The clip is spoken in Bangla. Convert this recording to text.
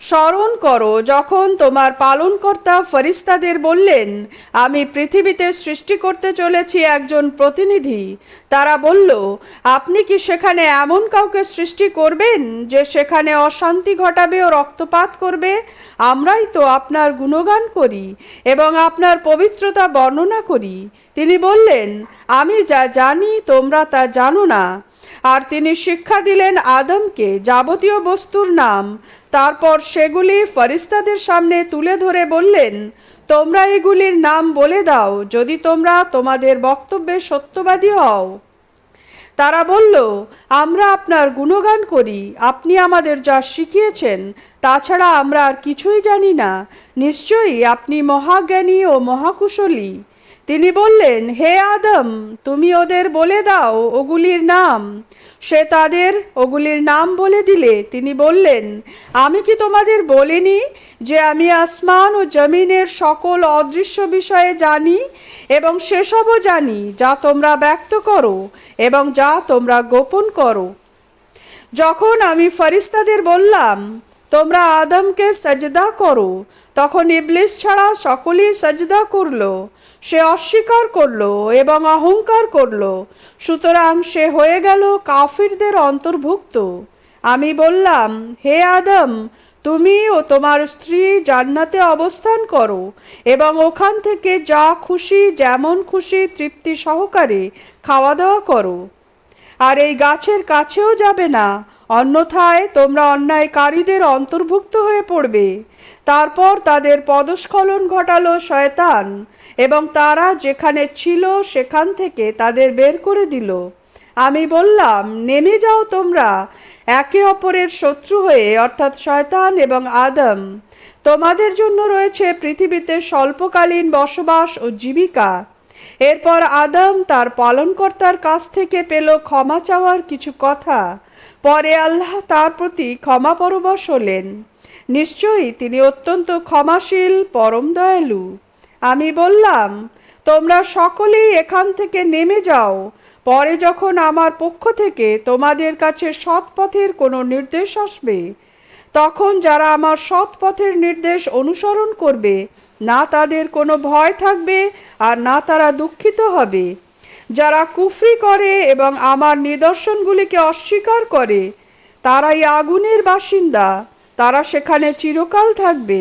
স্মরণ করো, যখন তোমার পালনকর্তা ফরিস্তাদের বললেন, আমি পৃথিবীতে সৃষ্টি করতে চলেছি একজন প্রতিনিধি। তারা বলল, আপনি কি সেখানে এমন কাউকে সৃষ্টি করবেন যে সেখানে অশান্তি ঘটাবে ও রক্তপাত করবে? আমরাই তো আপনার গুণগান করি এবং আপনার পবিত্রতা বর্ণনা করি। তিনি বললেন, আমি যা জানি তোমরা তা জানো না। আর তিনি শিক্ষা দিলেন আদমকে, যাবতীয় বস্তুর নাম। তারপর সেগুলি ফরিস্তাদের সামনে তুলে ধরে বললেন, তোমরা এগুলির নাম বলে দাও, যদি তোমরা তোমাদের বক্তব্যে সত্যবাদী হও। তারা বলল, আমরা আপনার গুণগান করি, আপনি আমাদের যা শিখিয়েছেন, তাছাড়া আমরা আর কিছুই জানি না। নিশ্চয়ই আপনি মহাজ্ঞানী ও মহাকুশলী। তিনি বললেন, হে আদম, তুমি ওদের বলে দাও ওগুলির নাম। সে তাদের ওগুলির নাম বলে দিলে। তিনি বললেন, আমি কি তোমাদের বলিনি যে আমি আসমান ও জমিনের সকল অদৃশ্য বিষয়ে জানি এবং সেসবও জানি, যা তোমরা ব্যক্ত করো এবং যা তোমরা গোপন করো? যখন আমি ফরিস্তাদের বললাম, তোমরা আদমকে সজদা করো, তখন ইবলিস ছাড়া সকলেই সজদা করল। সে অস্বীকার করল এবং অহংকার করল। সুতরাং সে হয়ে গেল কাফিরদের অন্তর্ভুক্ত। আমি বললাম, হে আদম তুমি ও তোমার স্ত্রী জান্নাতে অবস্থান করো এবং ওখান থেকে যা খুশি, যেমন খুশি, তৃপ্তি সহকারে খাওয়া দাওয়া করো। আর এই গাছের কাছেও যাবে না অন্যথায় তোমরা অন্যায়কারীদের অন্তর্ভুক্ত হয়ে পড়বে। তারপর তাদের পদস্খলন ঘটালো শয়তান এবং তারা যেখানে ছিল সেখান থেকে তাদের বের করে দিল। আমি বললাম, নেমে যাও তোমরা। একে অপরের শত্রু হয়ে, অর্থাৎ শয়তান এবং আদম, তোমাদের জন্য রয়েছে পৃথিবীতে স্বল্পকালীন বসবাস ও জীবিকা। এরপর আদম তার পালনকর্তার কাছ থেকে পেল ক্ষমা চাওয়ার কিছু কথা। পরে আল্লাহ তার প্রতি ক্ষমা পরবশ হলেন। নিশ্চয়ই তিনি অত্যন্ত ক্ষমাশীল, পরম দয়ালু। আমি বললাম, তোমরা সকলেই এখান থেকে নেমে যাও। পরে যখন আমার পক্ষ থেকে তোমাদের কাছে সৎ পথের কোনো নির্দেশ আসবে তখন যারা আমার সৎ পথের নির্দেশ অনুসরণ করবে, না তাদের কোনো ভয় থাকবে আর না তারা দুঃখিত হবে। যারা কুফরি করে এবং আমার নিদর্শনগুলিকে অস্বীকার করে, তারাই আগুনের বাসিন্দা, তারা সেখানে চিরকাল থাকবে।